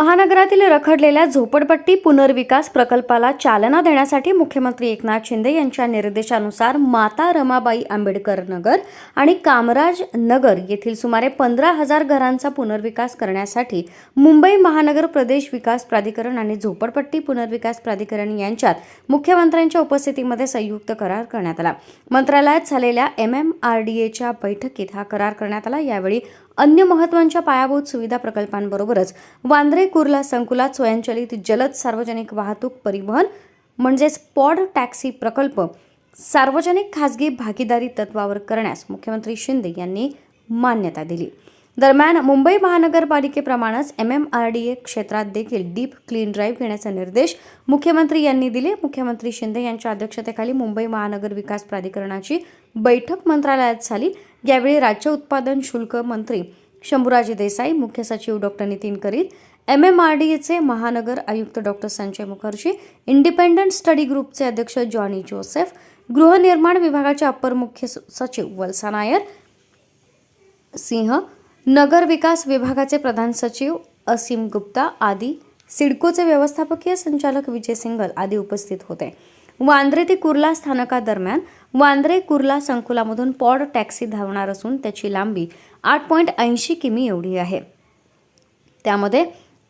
महानगरातील रखडलेल्या झोपडपट्टी पुनर्विकास प्रकल्पाला चालना देण्यासाठी मुख्यमंत्री एकनाथ शिंदे यांच्या निर्देशानुसार माता रमाबाई आंबेडकर नगर आणि कामराज नगर येथील सुमारे पंधरा हजार घरांचा पुनर्विकास करण्यासाठी मुंबई महानगर प्रदेश विकास प्राधिकरण आणि झोपडपट्टी पुनर्विकास प्राधिकरण यांच्यात मुख्यमंत्र्यांच्या उपस्थितीमध्ये संयुक्त करार करण्यात आला. मंत्रालयात झालेल्या एम एम आर डी एच्या बैठकीत हा करार करण्यात आला. यावेळी अन्य महत्त्वाच्या पायाभूत सुविधा प्रकल्पांबरोबरच वांद्रे कुर्ला संकुलात स्वयंचलित जलद सार्वजनिक वाहतूक परिवहन म्हणजेच पॉड टॅक्सी प्रकल्प सार्वजनिक खासगी भागीदारी तत्वावर करण्यास मुख्यमंत्री शिंदे यांनी मान्यता दिली. दरम्यान Mumbai महानगरपालिकेप्रमाणेच M M R D A क्षेत्रात देखील डीप क्लीन ड्राईव्ह घेण्याचे निर्देश मुख्यमंत्री यांनी दिले. मुख्यमंत्री शिंदे यांच्या अध्यक्षतेखाली मुंबई महानगर विकास प्राधिकरणाची बैठक मंत्रालयात झाली. यावेळी राज्य उत्पादन शुल्क मंत्री शंभूराजे देसाई मुख्य सचिव doctor Nitin Kareer M M R D एचे महानगर आयुक्त doctor Sanjay Mukherjee independent study ग्रुपचे अध्यक्ष जॉनी जोसेफ गृहनिर्माण विभागाचे अप्पर मुख्य स- सचिव वल्सा नायर सिंह नगर विकास विभागाचे प्रधान सचिव असीम गुप्ता आदी सिडकोचे व्यवस्थापकीय संचालक विजय सिंगल आदी उपस्थित होते. वांद्रे ते कुर्ला स्थानकादरम्यान वांद्रे कुर्ला संकुलामधून पॉड टॅक्सी धावणार असून त्याची लांबी आठ पॉईंट ऐंशी किमी एवढी आहे. त्यामध्ये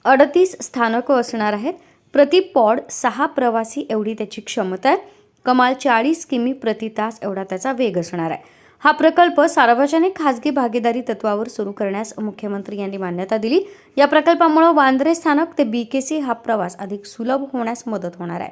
अडतीस स्थानकं असणार आहेत. प्रति पॉड सहा प्रवासी एवढी त्याची क्षमता आहे. कमाल चाळीस किमी प्रति तास एवढा त्याचा वेग असणार आहे. हा प्रकल्प सार्वजनिक खासगी भागीदारी तत्वावर सुरू करण्यास मुख्यमंत्री यांनी मान्यता दिली. या प्रकल्पामुळे वांद्रे स्थानक ते बी के सी हा प्रवास अधिक सुलभ होण्यास मदत होणार आहे.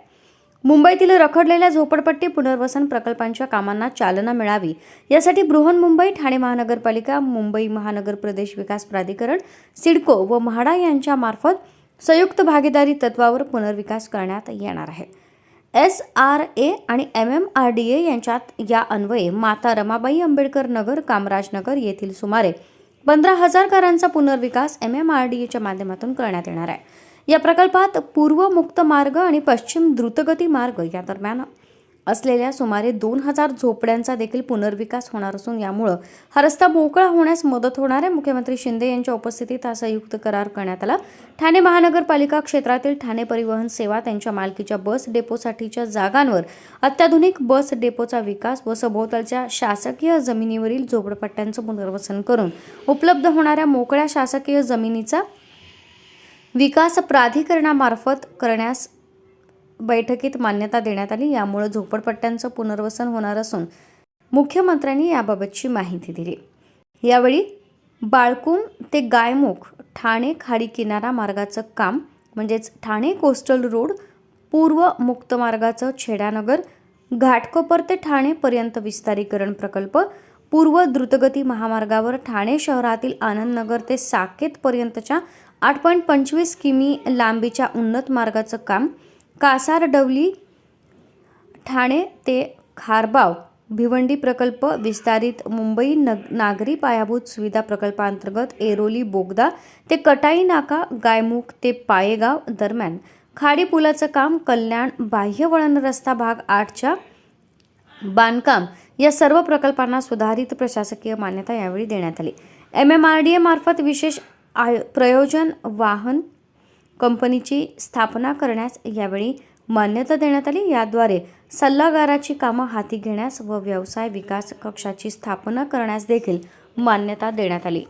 मुंबईतील रखडलेल्या झोपडपट्टी पुनर्वसन प्रकल्पांच्या कामांना चालना मिळावी. यासाठी बृहन्मुंबई ठाणे महानगरपालिका मुंबई महानगर प्रदेश विकास प्राधिकरण सिडको व म्हाडा यांच्यामार्फत संयुक्त भागीदारी तत्वावर पुनर्विकास करण्यात येणार आहे. एस आर ए आणि M M R D A यांच्यात या अन्वये माता रमाबाई आंबेडकर नगर कामराजनगर येथील सुमारे पंधरा हजार घरांचा पुनर्विकास एम एम आर डी एच्या माध्यमातून करण्यात येणार आहे. या प्रकल्पात पूर्व मुक्त मार्ग आणि पश्चिम द्रुतगती मार्ग या दरम्यान असलेल्या सुमारे दोन हजार झोपड्यांचा देखील पुनर्विकास होणार असून यामुळं हा रस्ता मोकळा होण्यास मदत होणार आहे. मुख्यमंत्री शिंदे यांच्या उपस्थितीत हा संयुक्त करार करण्यात आला. ठाणे महानगरपालिका क्षेत्रातील ठाणे परिवहन सेवा त्यांच्या मालकीच्या बस डेपोसाठीच्या जागांवर अत्याधुनिक बस डेपोचा विकास व सभोवतालच्या शासकीय जमिनीवरील झोपडपट्ट्यांचं पुनर्वसन करून उपलब्ध होणाऱ्या मोकळ्या शासकीय जमिनीचा विकास प्राधिकरणामार्फत करण्यास बैठकीत मान्यता देण्यात आली. यामुळे झोपडपट्ट्यांचं पुनर्वसन होणार असून मुख्यमंत्र्यांनी याबाबतची माहिती दिली. यावेळी बाळकुम ते गायमुख ठाणे खाडी किनारा मार्गाचं काम म्हणजेच ठाणे कोस्टल रोड पूर्व मुक्त मार्गाचं छेडानगर घाटकोपर ते ठाणेपर्यंत विस्तारीकरण प्रकल्प पूर्व द्रुतगती महामार्गावर ठाणे शहरातील आनंदनगर ते साकेतपर्यंतच्या आठ पॉईंट पंचवीस किमी लांबीच्या उन्नत मार्गाचं काम कासारडवली ठाणे ते खारबाव भिवंडी प्रकल्प विस्तारित मुंबई नग नागरी पायाभूत सुविधा प्रकल्पांतर्गत एरोली बोगदा ते कटाई नाका गायमुख ते पायेगाव दरम्यान खाडी पुलाचं काम कल्याण बाह्य वळण रस्ता भाग आठच्या बांधकाम या सर्व प्रकल्पांना सुधारित प्रशासकीय मान्यता यावेळी देण्यात आली. M M R D A मार्फत विशेष आय प्रयोजन वाहन कंपनीची स्थापना करण्यास यावेळी मान्यता देण्यात आली. याद्वारे सल्लागाराची कामं हाती घेण्यास व व्यवसाय विकास कक्षाची स्थापना करण्यास देखील मान्यता देण्यात आली.